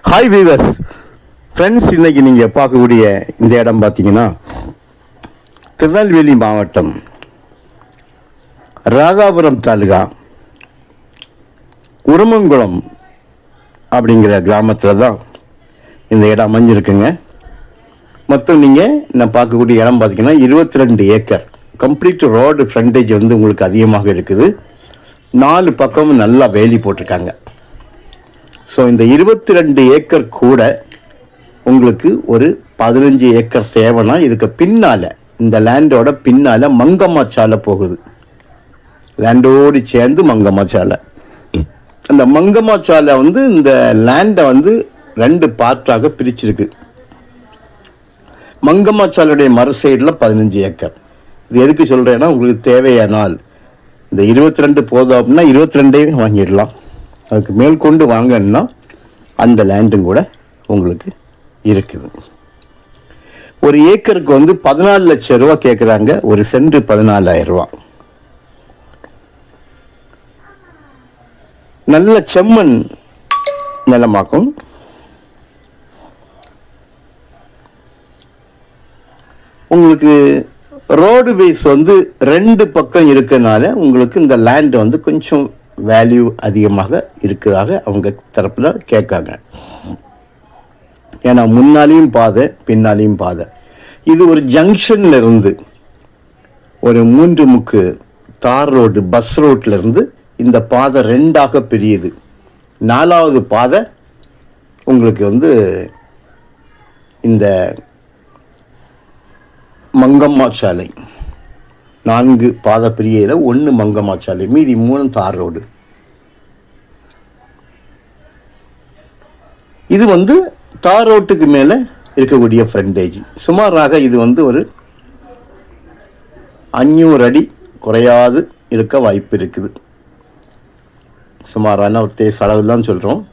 Hi viewers friends இன்றைக்கி நீங்கள் பார்க்கக்கூடிய இந்த இடம் பார்த்தீங்கன்னா திருநெல்வேலி மாவட்டம் ராகாபுரம் தாலுகா உருமங்குளம் அப்படிங்கிற கிராமத்தில் தான் இந்த இடம் அமைஞ்சிருக்குங்க. மொத்தம் நீங்கள் நான் பார்க்கக்கூடிய இடம் பார்த்தீங்கன்னா இருபத்தி ரெண்டு ஏக்கர். கம்ப்ளீட் ரோடு ஃப்ரண்டேஜ் வந்து உங்களுக்கு அதிகமாக இருக்குது. நாலு பக்கமும் நல்லா வேலி போட்டிருக்காங்க. ஸோ இந்த இருபத்தி ரெண்டு ஏக்கர் கூட உங்களுக்கு ஒரு பதினஞ்சு ஏக்கர் தேவைன்னா இதுக்கு பின்னால் இந்த லேண்டோட பின்னால் மங்கம்மா சாலை போகுது. லேண்டோடு சேர்ந்து மங்கம்மா சாலை. அந்த மங்கம்மா சாலை வந்து இந்த லேண்டை வந்து ரெண்டு பார்ட்டாக பிரிச்சிருக்கு. மங்கம்மா சாலையுடைய மறு சைடில் பதினஞ்சு ஏக்கர். இது எதுக்கு சொல்கிறேன்னா உங்களுக்கு தேவையானால் இந்த இருபத்தி ரெண்டு போதும் அப்படின்னா இருபத்தி ரெண்டையும் வாங்கிடலாம். அதுக்கு மேல் கொண்டு வாங்கன்னா அந்த லேண்டும் கூட உங்களுக்கு இருக்குது. ஒரு ஏக்கருக்கு வந்து பதினாலு லட்சம் ரூபா கேட்குறாங்க ஒரு சென்ட் பதினாலாயிரம் ரூபா. நல்ல செம்மண் நிலமாக்கும். உங்களுக்கு ரோடு பேஸ் வந்து ரெண்டு பக்கம் இருக்கனால உங்களுக்கு இந்த லேண்ட் வந்து கொஞ்சம் வேல்யூ அதிகமாக இருக்கிறதாக அவங்க தரப்பில் கேட்காங்க. ஏன்னா முன்னாலேயும் பாதை பின்னாலேயும் பாதை. இது ஒரு ஜங்ஷன்ல இருந்து ஒரு மூன்று முக்கு தார் ரோடு பஸ் ரோட்ல இருந்து இந்த பாதை ரெண்டாக பிரியுது. நாலாவது பாதை உங்களுக்கு வந்து இந்த மங்கம்மா சாலை. நான்கு பாத ஒன்று மங்கமாச்சாலை மீதி மூணு தார் ரோடு இது வந்து தார் ரோட்டுக்கு மேலே இருக்கக்கூடிய ஃப்ரண்டேஜ் சுமாராக இது வந்து ஒரு அஞ்சூறு அடி குறையாது இருக்க வாய்ப்பு இருக்குது. சுமாரான ஒரு தேச அளவில் தான் சொல்கிறோம்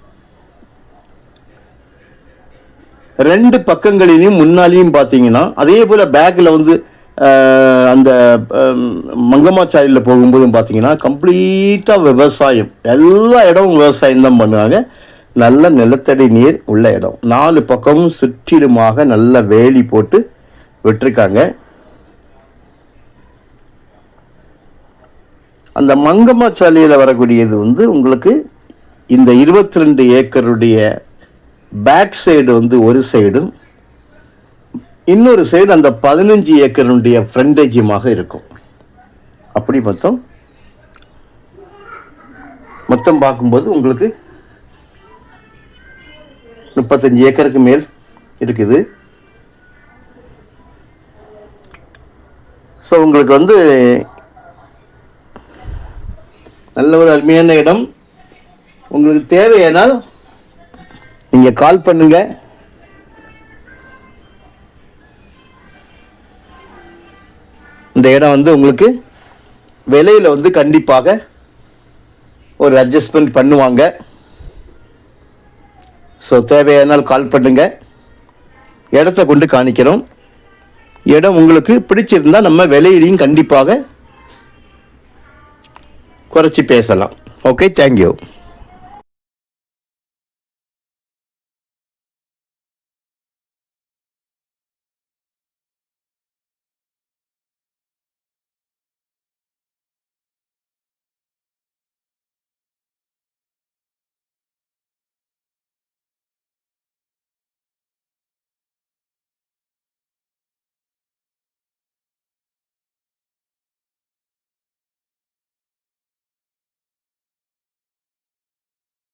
ரெண்டு பக்கங்களிலையும் முன்னாலேயும் பார்த்தீங்கன்னா அதே போல் பேக்கில் வந்து அந்த மங்கம்மாச்சாரியில் போகும்போதும் பார்த்தீங்கன்னா கம்ப்ளீட்டாக விவசாயம். எல்லா இடமும் விவசாயம் தான் பண்ணுவாங்க. நல்ல நிலத்தடி நீர் உள்ள இடம். நாலு பக்கமும் சுற்றிலுமாக நல்ல வேலி போட்டு விட்டிருக்காங்க. அந்த மங்கம்மாச்சாலையில் வரக்கூடியது வந்து உங்களுக்கு இந்த இருபத்தி ரெண்டு ஏக்கருடைய பேக் சைடு வந்து ஒரு சைடும் இன்னொரு சைடு அந்த பதினஞ்சு ஏக்கருடைய ஃப்ரண்டேஜுமாக இருக்கும். அப்படி மொத்தம் மொத்தம் பார்க்கும்போது உங்களுக்கு முப்பத்தஞ்சு ஏக்கருக்கு மேல் இருக்குது. ஸோ உங்களுக்கு வந்து நல்ல ஒரு அருமையான இடம். உங்களுக்கு தேவையானால் நீங்கள் கால் பண்ணுங்கள் இந்த இடம் வந்து உங்களுக்கு விலையில் வந்து கண்டிப்பாக ஒரு அட்ஜஸ்ட்மெண்ட் பண்ணுவாங்க. ஸோ தேவையானால் கால் பண்ணுங்க. இடத்த கொண்டு காணிக்கிறோம். இடம் உங்களுக்கு பிடிச்சிருந்தால் நம்ம விலையிலையும் கண்டிப்பாக குறைச்சி பேசலாம். Okay thank you